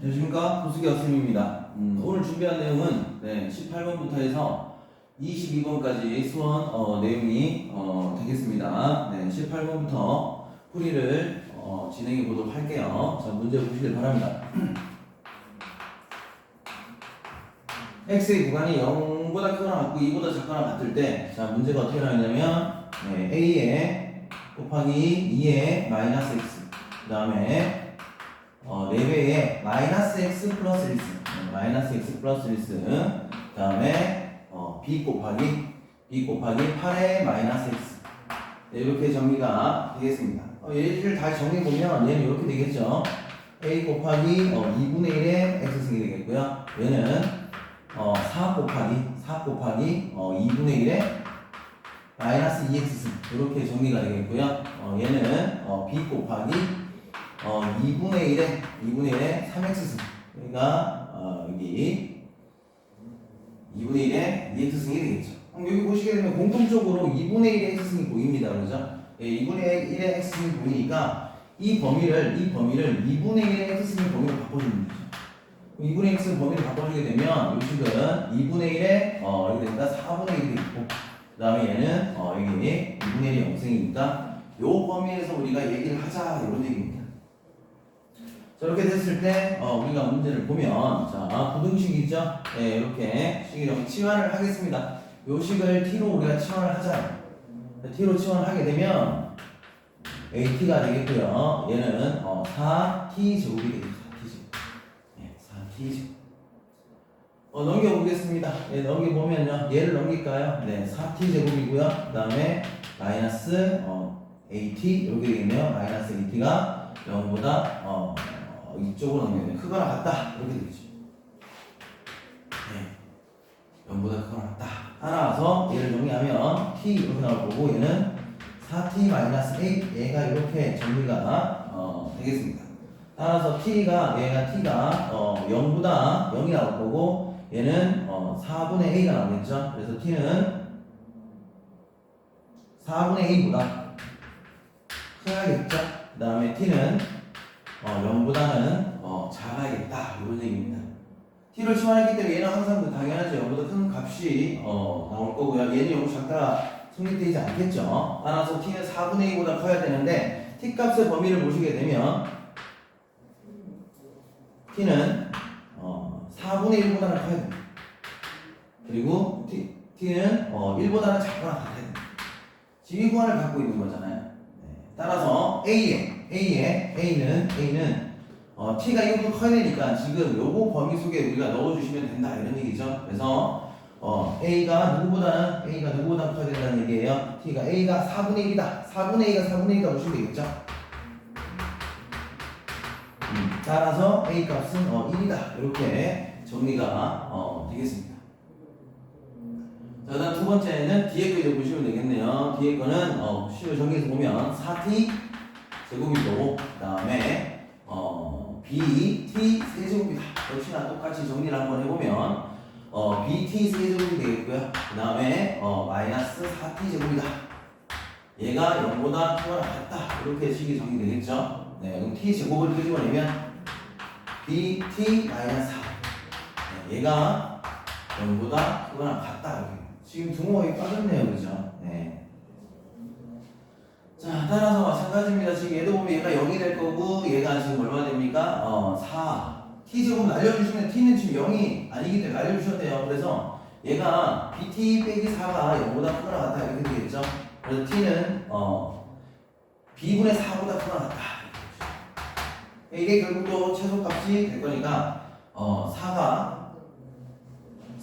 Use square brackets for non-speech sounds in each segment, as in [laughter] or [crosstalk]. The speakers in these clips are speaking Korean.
안녕하십니까 도수기 학생입니다. 음, 오늘 준비한 내용은 네, 18번부터 해서 22번까지 수원 어, 내용이 어, 되겠습니다. 네, 18번부터 풀이를 어, 진행해 보도록 할게요. 자 문제 보시길 바랍니다. x의 구간이 0보다 크거나 같고 2보다 작거나 같을 때, 자 문제가 어떻게 나오냐면 네, a에 곱하기 2에 마이너스 x, 그 다음에 어, 4배에 마이너스 x 플러스 1승 네, 마이너스 x 플러스 1승 그 다음에 어, b 곱하기 b 곱하기 8의 마이너스 x 네, 이렇게 정리가 되겠습니다. 어, 얘를 다시 정리해보면 얘는 이렇게 되겠죠? a 곱하기 어, 2분의 1의 x승이 되겠고요. 얘는 어, 4 곱하기 4 곱하기 어, 2분의 1의 마이너스 2x승. 이렇게 정리가 되겠고요. 어, 얘는 어, b 곱하기 어, 2분의 1에 2분의 1에 3x승 그러니까 어, 여기 2분의 1에 2x승이 되겠죠. 그럼 여기 보시게 되면 공통적으로 2분의 1의 x승이 보입니다. 그러죠? 예, 2분의 1의 x승이 보이니까 이 범위를 이 범위를 2분의 1의 x승의 범위로 바꿔주면 되죠. 2분의 x 범위를 바꿔주게 되면 요식은 2분의 1에 어, 이렇게 됩니다. 4분의 1이 되고 그 다음에 얘는 어, 여기 2분의 1이 0승이니까 요 범위에서 우리가 얘기를 하자. 이런 얘기입니다 자, 이렇게 됐을 때, 어, 우리가 문제를 보면, 자, 부등식이죠? 네, 이렇게 식이랑 치환을 하겠습니다. 요 식을 t로 우리가 치환을 하잖아요. t로 치환을 하게 되면, at가 되겠고요. 얘는, 어, 4t 제곱이 되겠죠. 4t 제곱. 네, 4t 제곱. 어, 넘겨보겠습니다. 예, 넘겨보면요. 얘를 넘길까요? 네, 4t 제곱이고요. 그 다음에, 마이너스, 어, at, 이렇게 되겠네요. 마이너스 at가 0보다, 어, 어, 이쪽으로 넘기면 크거나 같다 이렇게 되겠죠. 네. 0보다 크거나 같다. 따라서 얘를 정리하면 t 이렇게 나올 거고 얘는 4t 마이너스 8 얘가 이렇게 정리가 어, 되겠습니다. 따라서 t가 얘가 t가 어, 0보다 0이 나올 거고 얘는 어, 4분의 a가 나오겠죠. 그래서 t는 4분의 a보다 커야겠죠. 그 다음에 t는 어, 0보다는 어, 작아야겠다 이런 얘기입니다. t를 치환했기 때문에 얘는 항상 그 당연하죠. 0보다 큰 값이 어, 나올 거고요. 얘는 0 작다가 성립되지 않겠죠. 따라서 t는 4분의 2보다 커야 되는데 t 값의 범위를 보시게 되면 t는 어, 4분의 1보다는 커야 됩니다. 그리고 t, t는 어, 1보다는 작거나 같아야 됩니다. 지위 구간을 갖고 있는 거잖아요. 네. 따라서 a에 A에 A는 A는 어, T가 이만큼 커야 되니까 지금 요거 범위 속에 우리가 넣어주시면 된다 이런 얘기죠. 그래서 어, A가 누구보다는 A가 누구보다 커야 된다는 얘기예요. T가 A가 4분의 1이다. 4분의 2가 4분의 1이다 보시면 되겠죠. 음, 따라서 A 값은 어, 1이다. 이렇게 정리가 어, 되겠습니다. 자, 그 다음 두 번째는 뒤에 거 이제 보시면 되겠네요. 뒤에 거는 어, 식을 정리해서 보면 4t 제곱이 고 그다음에 어, bt 세제곱이다. 역시나 똑같이 정리를 한번 해보면 어, bt 세제곱이 되겠고요. 그다음에 어, 마이너스 4t 제곱이다. 얘가 0보다 크거나 같다. 이렇게 식이 정리되겠죠. 네, 그럼 t 제곱을 끄집어내면 bt 마이너스 4. 네, 얘가 0보다 크거나 같다. 지금 등호가 빠졌네요, 그죠? 네. 자, 따라서 마찬가지입니다. 지금 얘도 보면 얘가 0이 될 거고, 얘가 지금 얼마 됩니까? 어, 4. t제곱 날려주시면 t는 지금 0이 아니기 때문에 날려주셔야 요 그래서 얘가 bt 빼기 4가 0보다 크거나 같다. 이렇게 되겠죠? 그래서 t는, 어, b분의 4보다 크거나 같다. 이게 결국 또 최소값이 될 거니까, 어, 4가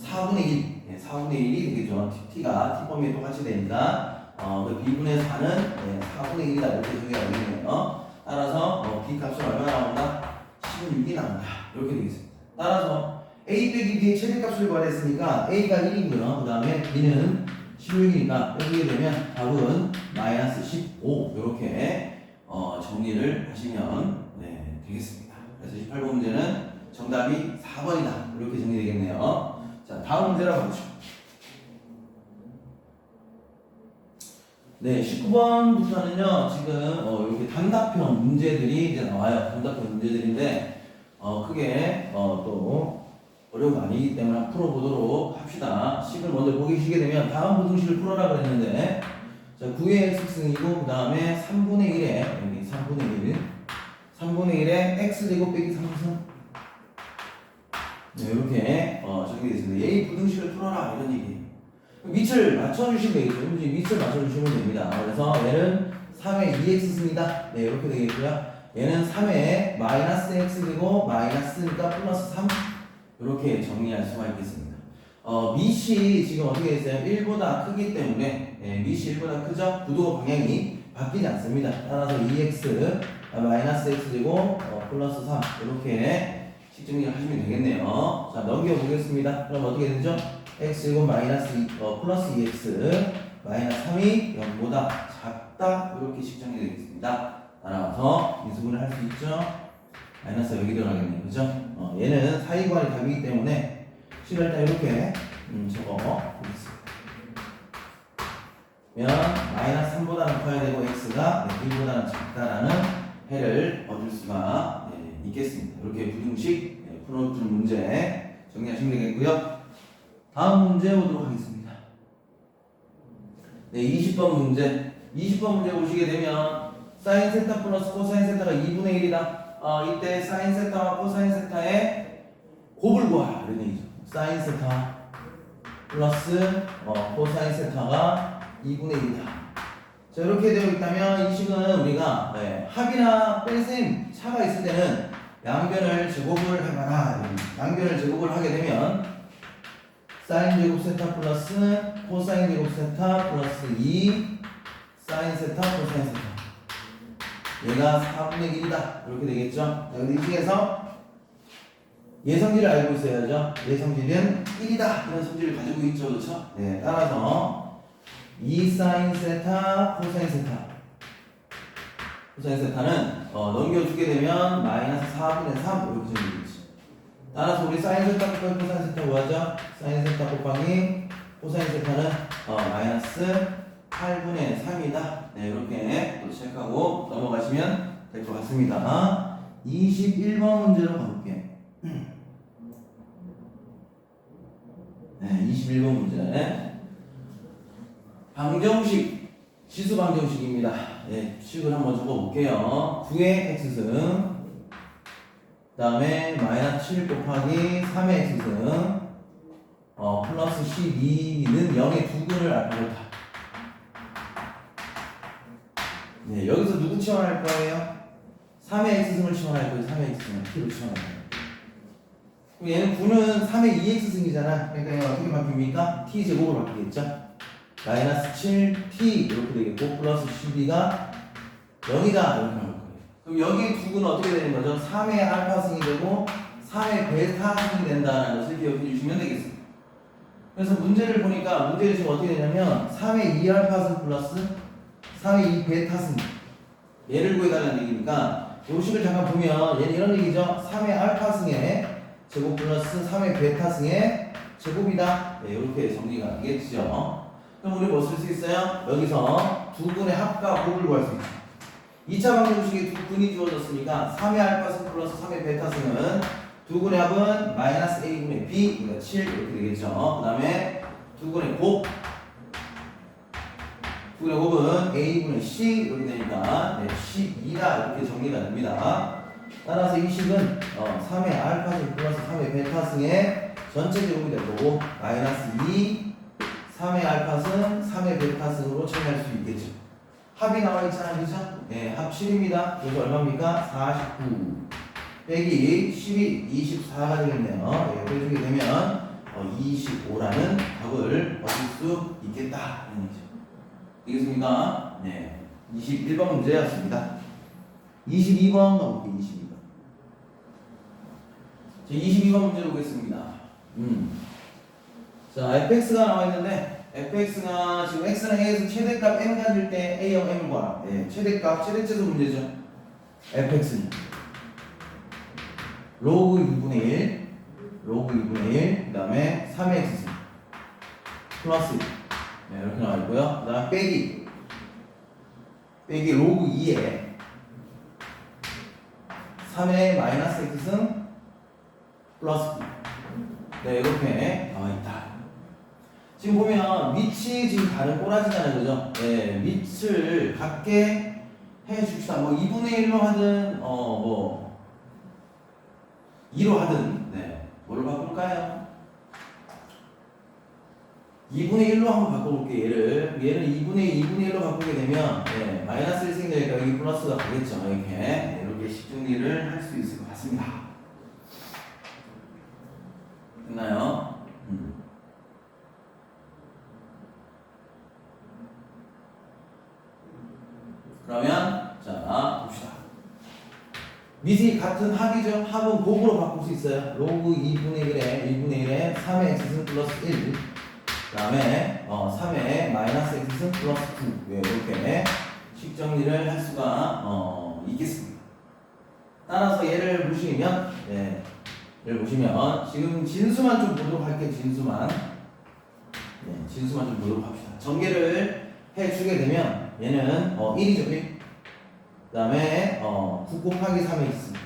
4분의 1. 네, 4분의 1이 되겠죠. t가 t범위에 똑같이 되니까, 어, 그 b분의 4는 네, 4분의 1이다 이렇게 정리가 되겠네요. 따라서 어, b 값은 얼마 나온다? 16이 나온다. 이렇게 되겠습니다. 따라서 a 빼기 b의 최대값을 구하랬으니까 a가 1이고요. 그 다음에 b는 16이니까 여기게 되면 답은 마이너스 15 이렇게 어, 정리를 하시면 네, 되겠습니다. 그래서 18번 문제는 정답이 4번이다. 이렇게 정리되겠네요. 자, 다음 문제로 가보죠. 네, 19번 부터는요, 지금, 어, 이렇게 단답형 문제들이 이제 나와요. 단답형 문제들인데, 어, 어, 크게 어, 또 어려운 거 아니기 때문에 풀어보도록 합시다. 식을 먼저 보시게 되면 다음 부등식을 풀어라 그랬는데 자 9의 x승이고 그 다음에 3분의 1에 여기 3분의 1 3분의 1에 x제곱 빼기 3승 네, 이렇게 어, 적용되어 있습니다. A 부등식을 풀어라 이런 얘기예요. 밑을 맞춰주시면 되겠죠. 밑을 맞춰주시면 됩니다. 그래서 얘는 3의 2x승이다. 네, 이렇게 되겠고요. 얘는 3의 마이너스 x이고 마이너스니까 플러스 3 이렇게 정리할 수가 있겠습니다. 어, 밑이 지금 어떻게 됐어요? 1보다 크기 때문에 예, 밑이 1보다 크죠? 구도 방향이 바뀌지 않습니다. 따라서 2x 아, 마이너스 x제곱 어, 플러스 3 이렇게 식정리를 하시면 되겠네요. 자 넘겨보겠습니다. 그럼 어떻게 되죠? X제곱 마이너스 2, 어, 플러스 2x 마이너스 3이 0보다 작다 이렇게 식정이 되겠습니다. 따라서 인수분을 할 수 있죠. 마이너스 여기 들어가겠네요. 그죠? 어, 얘는 사이관이 답이기 때문에 식을 일단 이렇게 음, 적어 보겠습니다. 면 마이너스 3보다는 커야 되고 x가 1보다는 작다라는 해를 얻을 수가 네, 있겠습니다. 이렇게 부등식 네, 풀어줄 문제 정리하시면 되겠고요. 다음 문제 보도록 하겠습니다. 네, 20번 문제. 20번 문제 보시게 되면 사인 세타 플러스 코사인 세타가 2분의 1이다. 어, 이때 사인 세타와 코사인 세타의 곱을 구하라 이런 얘기죠. 사인 세타 플러스 어, 코사인 세타가 2분의 1이다. 자 이렇게 되어 있다면 이 식은 우리가 네, 합이나 뺄셈 차가 있을 때는 양변을 제곱을 해봐라. 양변을 제곱을 하게 되면 사인 제곱 세타 플러스 코사인 제곱 세타 플러스 2 사인 세타 코사인 세타. 얘가 4분의 1이다. 이렇게 되겠죠? 자 근데 이 중에서 예성질을 알고 있어야죠. 예성질은 1이다. 이런 성질을 가지고 있죠. 그렇죠? 네 따라서 2 사인 세타 코사인 세타. 코사인 세타는 어, 넘겨주게 되면 마이너스 4분의 3 이렇게 정리되겠죠 따라서 우리 사인 세타 곱하기 코사인 세타 뭐하죠? 사인 세타 곱하기 코사인 세타는 어, 마이너스 8분의 3이다. 네, 이렇게 또 체크하고 넘어가시면 될 것 같습니다. 21번 문제로 가볼게요. 네, 21번 문제. 방정식, 지수 방정식입니다. 네, 식을 한번 적어볼게요. 9의 x승, 그 다음에 마이너스 7 곱하기 3의 x승, 어, 플러스 12는 0의 두 근을 알파로 다. 네, 여기서 누구 치환할 거예요? 3의 x승을 치환할 거예요. 3의 x승을 t로 치환할 거예요. 그럼 얘는 9는 3의 2x승이잖아. 그러니까 얘가 어떻게 바뀝니까? t 제곱으로 바뀌겠죠? 마이너스 7t 이렇게 되겠고 플러스 12가 0이다 이렇게. 그럼 여기 두 근은 어떻게 되는 거죠? 3의 알파승이 되고 3의 베타승이 된다는 것을 기억해 주시면 되겠습니다. 그래서 문제를 보니까 문제를 지금 어떻게 되냐면 3의 2알파승 플러스 3의 2베타승 얘를 구해달라는 얘기니까 요 식을 잠깐 보면 얘는 이런 얘기죠 3의 알파승의 제곱 플러스 3의 베타승의 제곱이다 네, 이렇게 정리가 되겠죠 그럼 우리 뭐 쓸 수 있어요? 여기서 두 분의 합과 곱을 구할 수 있죠 2차 방정식에 두 분이 주어졌으니까 3의 알파승 플러스 3의 베타승은 두 분의 합은 마이너스 a분의 b 그러니까 7 이렇게 되겠죠. 그 다음에 두 분의 곱두 분의 곱은 a분의 c 이렇게 되니까 네, 12다 이렇게 정리가 됩니다. 따라서 이 식은 어, 3의 알파승 플러스 3의 베타승의 전체 제곱이 될 거고 마이너스 2 3의 알파승 3의 베타승으로 처리할 수 있겠죠. 합이 나와 있잖아요. 그죠? 네, 합 7입니다 그래서 얼마입니까? 49 빼기 12, 24가 되겠네요. 네, 빼주게 되면 어, 25라는 답을 얻을 수 있겠다. 되겠습니까? 네. 21번 문제였습니다. 22번 가볼게요. 22번. 자, 22번 문제 보겠습니다. 음. 자, fx가 나와 있는데 fx가 지금 x는 a에서 최대값 m 가질 때 a 0 m을 구하라. 네, 최대값 최대치수 문제죠. fx는 로그 2분의 1 로그 2분의 1 그 다음에 3의 x승 플러스 1 네, 이렇게 나와 있고요. 그 다음 빼기 빼기 로그 2에 3의 마이너스 x승 플러스 9. 네, 이렇게 나와 있다. 지금 보면 밑이 지금 다른 꼬라지잖아요, 그죠? 네, 밑을 같게 해 줍시다. 뭐 2분의 1로 하든, 어, 뭐 2로 하든, 네, 뭐를 바꿀까요? 2분의 1로 한번 바꿔볼게요. 얘를 얘를 2분의 2분의 1로 바꾸게 되면 네, 마이너스 1 생기니까 여기 플러스가 가겠죠. 이렇게 네, 이렇게 식정리를 할 수 있을 것 같습니다. 됐나요? 음. 그러면 자 봅시다. 밑이 같은 합이죠. 합은 곱으로 바꿀 수 있어요. 로그 2분의 1에 1분의 1에 3의 x승 플러스 1. 그 다음에 어, 3의 마이너스 x승 플러스 9. 네, 이렇게 식 정리를 할 수가 어, 있겠습니다. 따라서 얘를 보시면 네, 얘를 보시면 지금 진수만 좀 보도록 할게요. 진수만. 네, 진수만 좀 보도록 합시다. 전개를 해주게 되면 얘는 어, 1이죠. 1. 그 다음에 어, 9 곱하기 3에 있습그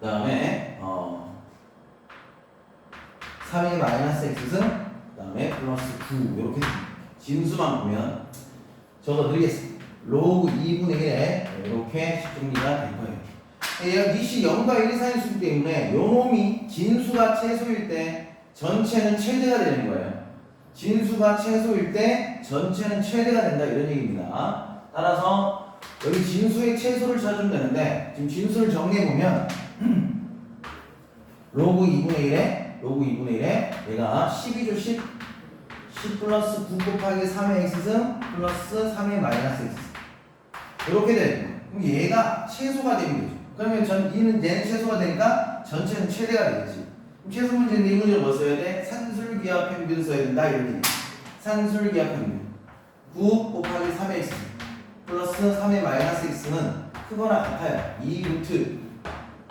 다음에 어, 3의 마이너스 x승 그 다음에 플러스 9 이렇게 진수만 보면 적어드리겠습니다. 로그 2분의 1에 이렇게 식정리가 될 거예요. 얘가 밑이 0과 1 사이의 수기 때문에 요 놈이 진수가 최소일 때 전체는 최대가 되는 거예요. 진수가 최소일 때 전체는 최대가 된다 이런 얘기입니다. 따라서 여기 진수의 최소를 찾으면 되는데 지금 진수를 정리해 보면 [clears throat] 로그 2분의 1에 로그 2분의 1에 얘가 10이죠 10 10 플러스 9 곱하기 3의 x승 플러스 3의 마이너스 x 이렇게 거예요. 그럼 얘가 최소가 되는 거죠. 그러면 전 이는 얘는 최소가 되니까 전체는 최대가 되겠지. 최소 문제인데 이 문제를 뭐 써야 돼? 산술기하 평균 써야 된다 이렇게. 산술기하 평균. 9 곱하기 3의 x 플러스 3의 마이너스 x는 크거나 같아요. 2 루트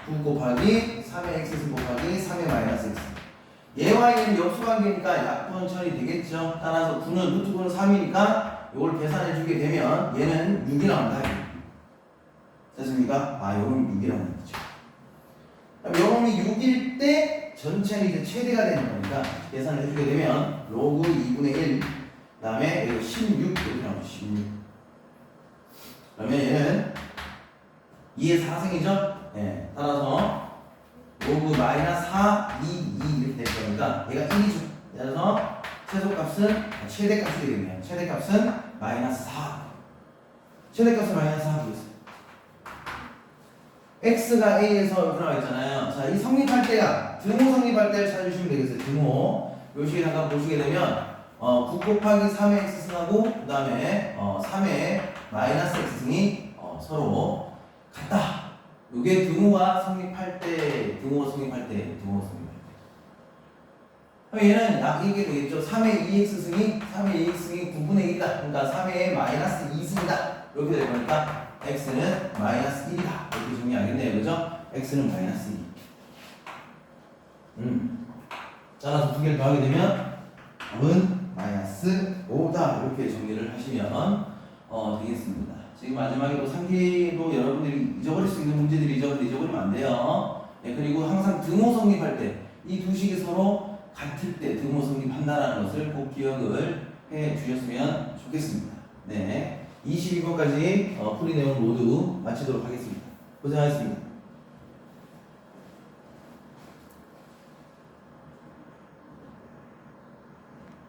9 곱하기 3의 x 곱하기 3의 마이너스 x. 얘와 얘는 역수관계니까 약분천이 되겠죠. 따라서 9는 루트 9는 3이니까 이걸 계산해 주게 되면 얘는 6이 나온다. 됐습니까? 아, 요놈이 6이라는 얘기죠. 그럼 요놈이 6일 때 전체는 이제 최대가 되는 거니까 계산을 해주게 되면 로그 2분의 1 그다음에 여기 16 이렇게 나오죠. 16. 그러면 얘는 2의 4승이죠. 예. 따라서 로그 마이너스 4, 2, 2 이렇게 될 거니까 얘가 1이죠. 그래서 최소값은 아, 최대값이 되겠네요. 최대값은 마이너스 4. 최대값은 마이너스 4 되겠어요. X가 a에서 이렇게 나와 있잖아요. 자, 이 성립할 때야 등호 성립할 때를 찾으시면 되겠어요. 등호. 요식에 잠깐 보시게 되면 어, 9 곱하기 3의 x승하고 그 다음에 어, 3의 마이너스 x승이 어, 서로 같다. 이게 등호가 성립할 때, 등호가 성립할 때, 등호가 성립할 때. 그럼 얘는 약 이게 되겠죠. 3의 2x승이 3의 2x승이 9분의 1이다. 그러니까 3의 마이너스 2승이다. 이렇게 될 거니까 x는 마이너스 1이다. 이렇게 정리하겠네요. 그죠? x는 마이너스 2. 음. 따라서 두 개를 더하게 되면 답은 마이너스 5다. 이렇게 정리를 하시면 어, 되겠습니다. 지금 마지막으로 상기도 여러분들이 잊어버릴 수 있는 문제들이죠. 근데 잊어버리면 안 돼요. 네, 그리고 항상 등호 성립할 때 이 두 식이 서로 같을 때 등호 성립한다라는 것을 꼭 기억을 해 주셨으면 좋겠습니다. 네. 22번까지 어, 풀이 내용 모두 마치도록 하겠습니다. 고생하셨습니다.